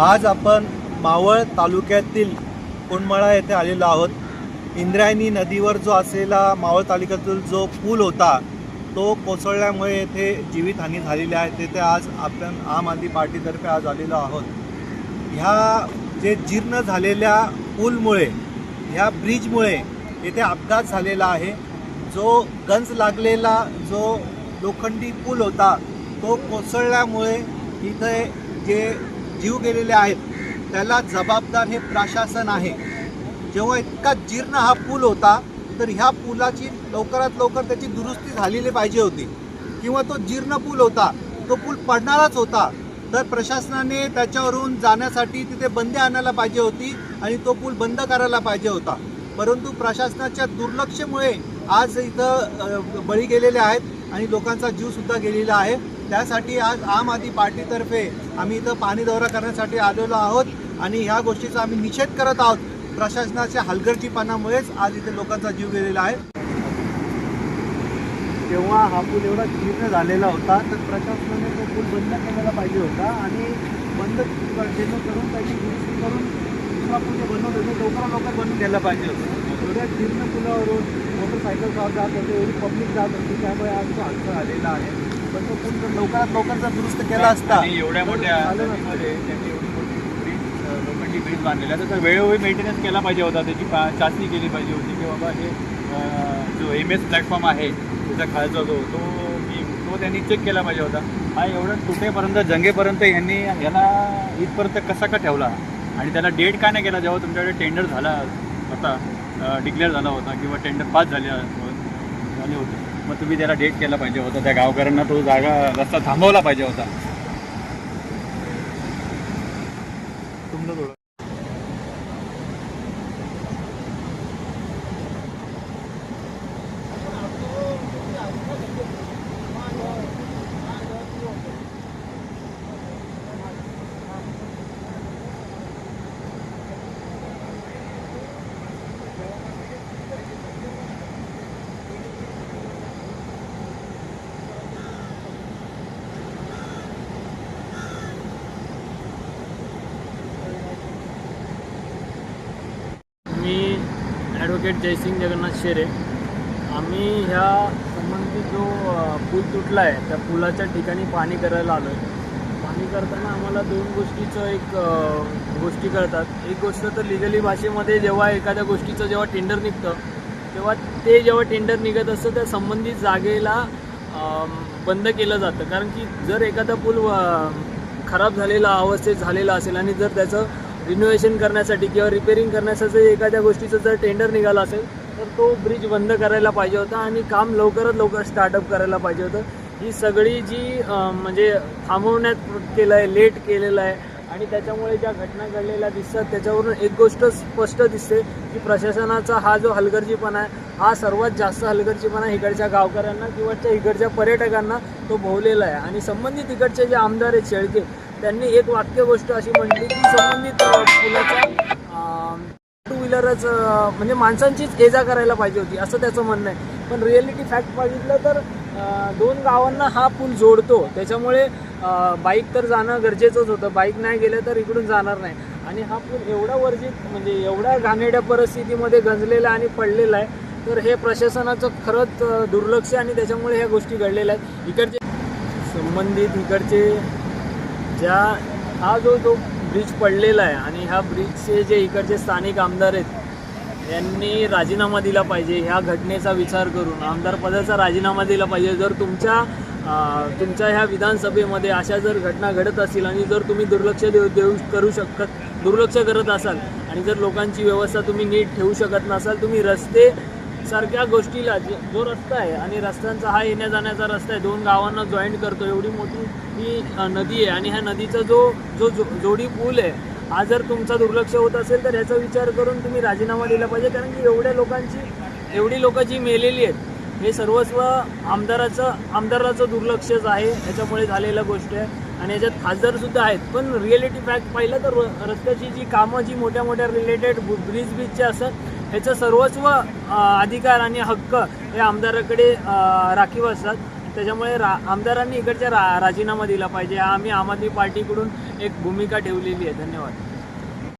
आज आपण मावळ तालुक्यातील कोंडमळा येथे आलेलो आहोत. इंद्रायणी नदीवर जो असलेला मावळ तालुक्यातील जो पूल होता तो कोसळल्यामुळे येथे जीवितहानी झालेली आहे. तेथे आज आपण आम आदमी पार्टीतर्फे आज आलेलो आहोत. ह्या जे जीर्ण झालेल्या पूलमुळे ह्या ब्रिजमुळे येथे अपघात झालेला आहे. जो गंज लागलेला जो लोखंडी पूल होता तो कोसळल्यामुळे इथे जे जीव गेलेले आहेत. त्याला जबाबदार हे प्रशासन आहे. जेव्हा इतका जीर्ण हा पूल होता तर ह्या पुलाची लवकरात लवकर त्याची दुरुस्ती झालेली पाहिजे होती. किंवा तो जीर्ण पूल होता तो पूल पडणाराच होता. तर प्रशासनाने त्याच्यावरून जाण्यासाठी तिथे बंदी आणायला पाहिजे होती आणि तो पूल बंद करायला पाहिजे होता. परंतु प्रशासनाच्या दुर्लक्षमुळे आज इथं बळी गेलेले आहेत आणि लोकांचा जीवसुद्धा गेलेला आहे. त्यासाठी आज आम आदमी पार्टीतर्फे आम्ही इथं पाणी दौरा करण्यासाठी आलेलो आहोत आणि ह्या गोष्टीचा आम्ही निषेध करत आहोत. प्रशासनाच्या हलगर्जीपणामुळेच आज इथे लोकांचा जीव गेलेला आहे. तेव्हा हा पूल एवढा जीर्ण झालेला होता तर प्रशासनाने तो पूल बंद केलेला पाहिजे होता आणि बंद करून त्याची दुरुस्ती करून दुसरा पूल जे बनवत होते लवकरात लवकर बनवून द्यायला पाहिजे होतं. एवढ्या जीर्ण पुलावरून मोटरसायकल जात होते एवढी पब्लिक जात होती त्यामुळे आज तो हादसा झालेला आहे. पण तो पूल लवकरात लवकर जर दुरुस्त केला असता आणि एवढ्या मोठ्या नदीमध्ये त्यांनी एवढी मोठी ब्रिज लोखंडी ब्रिज बांधलेला तर तो वेळोवेळी मेंटेनन्स केला पाहिजे होता त्याची पा- चाचणी केली पाहिजे होती की बाबा हे जो एम एस प्लॅटफॉर्म आहे त्याचा खालचा जो तो मी तो त्यांनी चेक केला पाहिजे होता. हा एवढं तुटेपर्यंत जंगेपर्यंत यांनी याला इथपर्यंत कसा का ठेवला? आणि त्याला डेट का नाही केला? जेव्हा तुमच्याकडे टेंडर झाला होता डिक्लेअर झाला होता किंवा टेंडर पास झाले झाले होते. मग तुम्ही त्याला डेट केला पाहिजे होता. त्या गावकऱ्यांना तो जागा रस्ता थांबवला पाहिजे होता. मी ॲडव्होकेट जयसिंग जगन्नाथ शेरे. आम्ही ह्या संबंधित जो पूल तुटला आहे त्या पुलाच्या ठिकाणी पाणी करायला आलो आहे पाणी करताना आम्हाला दोन गोष्टीचं एक गोष्टी कळतात. एक गोष्ट तर लिगली भाषेमध्ये जेव्हा एखाद्या गोष्टीचं जेव्हा टेंडर निघतं तेव्हा ते जेव्हा टेंडर निघत असतं त्या संबंधित जागेला बंद केलं जातं. कारण की जर एखादा पूल खराब झालेला अवस्थेत झालेला असेल आणि जर त्याचं रिनोव्हेशन करण्यासाठी किंवा रिपेरिंग करण्यासाठी एखाद्या गोष्टीचं जर टेंडर निघाला असेल तर तो ब्रिज बंद करायला पाहिजे होता आणि काम लवकरात लवकर स्टार्टअप करायला पाहिजे होतं. ही सगळी जी म्हणजे थांबवण्यात केलं आहे लेट केलेलं आहे आणि त्याच्यामुळे ज्या घटना घडलेल्या दिसतात त्याच्यावरून एक गोष्ट स्पष्ट दिसते की प्रशासनाचा हा जो हलगर्जीपणा आहे हा सर्वात जास्त हलगर्जीपणा इकडच्या गावकऱ्यांना किंवा त्या इकडच्या पर्यटकांना तो भोवलेला आहे. आणि संबंधित इकडचे जे आमदार आहेत शेळके त्यांनी एक वाक्य गोष्ट अशी म्हटली की संबंधित पुलाचा टू व्हीलरच म्हणजे माणसांचीच ये जा करायला पाहिजे होती असं त्याचं म्हणणं आहे. पण रिअलिटी फॅक्ट बघितलं तर दोन गावांना हा पूल जोडतो. त्याच्यामुळे बाईक तर जाणं गरजेचंच होतं. बाईक नाही गेलं तर इकडून जाणार नाही. आणि हा पूल एवढा वर्जित म्हणजे एवढ्या घाणेरड्या परिस्थितीमध्ये गंजलेला आणि पडलेला आहे तर हे प्रशासनाचं खरंच दुर्लक्ष आणि त्याच्यामुळे ह्या गोष्टी घडलेल्या आहेत. इकडचे संबंधित इकडचे ज्या हा जो जो ब्रिज पडलेला आहे आणि ह्या ब्रिजचे जे इकडचे स्थानिक आमदार आहेत यांनी राजीनामा दिला पाहिजे ह्या घटनेचा विचार करून. आमदार पदाचा राजीनामा दिला पाहिजे. जर तुमच्या तुमच्या ह्या विधानसभेमध्ये अशा जर घटना घडत असतील आणि जर तुम्ही दुर्लक्ष देऊ देऊ करू शकत दुर्लक्ष करत असाल आणि जर लोकांची व्यवस्था तुम्ही नीट ठेवू शकत नसाल तुम्ही रस्ते सारख्या गोष्टीला जे जो रस्ता आहे आणि रस्त्यांचा हा येण्या जाण्याचा रस्ता आहे दोन गावांना जॉईंट करतो एवढी मोठी ही नदी आहे आणि ह्या नदीचा जो जो जो- जोडी पूल आहे हा जर तुमचा दुर्लक्ष होत असेल तर ह्याचा विचार करून तुम्ही राजीनामा दिला पाहिजे. कारण की एवढ्या लोकांची एवढी लोकं जी मेलेली आहेत हे सर्वस्व आमदाराचं आमदाराचं दुर्लक्षच आहे. याच्यामुळे झालेल्या गोष्ट आहे आणि याच्यात खासदारसुद्धा आहेत. पण रिअलिटी फॅक्ट पाहिलं तर र- रस्त्याची जी कामं जी मोठ्या मोठ्या रिलेटेड ब्रिज ब्रिजचे असतात ह्याचं सर्वस्व अधिकार आणि हक्क हे आमदाराकडे राखीव असतात. त्याच्यामुळे रा आमदारांनी इकडच्या रा राजीनामा दिला पाहिजे. आम्ही आम आदमी पार्टीकडून एक भूमिका ठेवलेली आहे. धन्यवाद.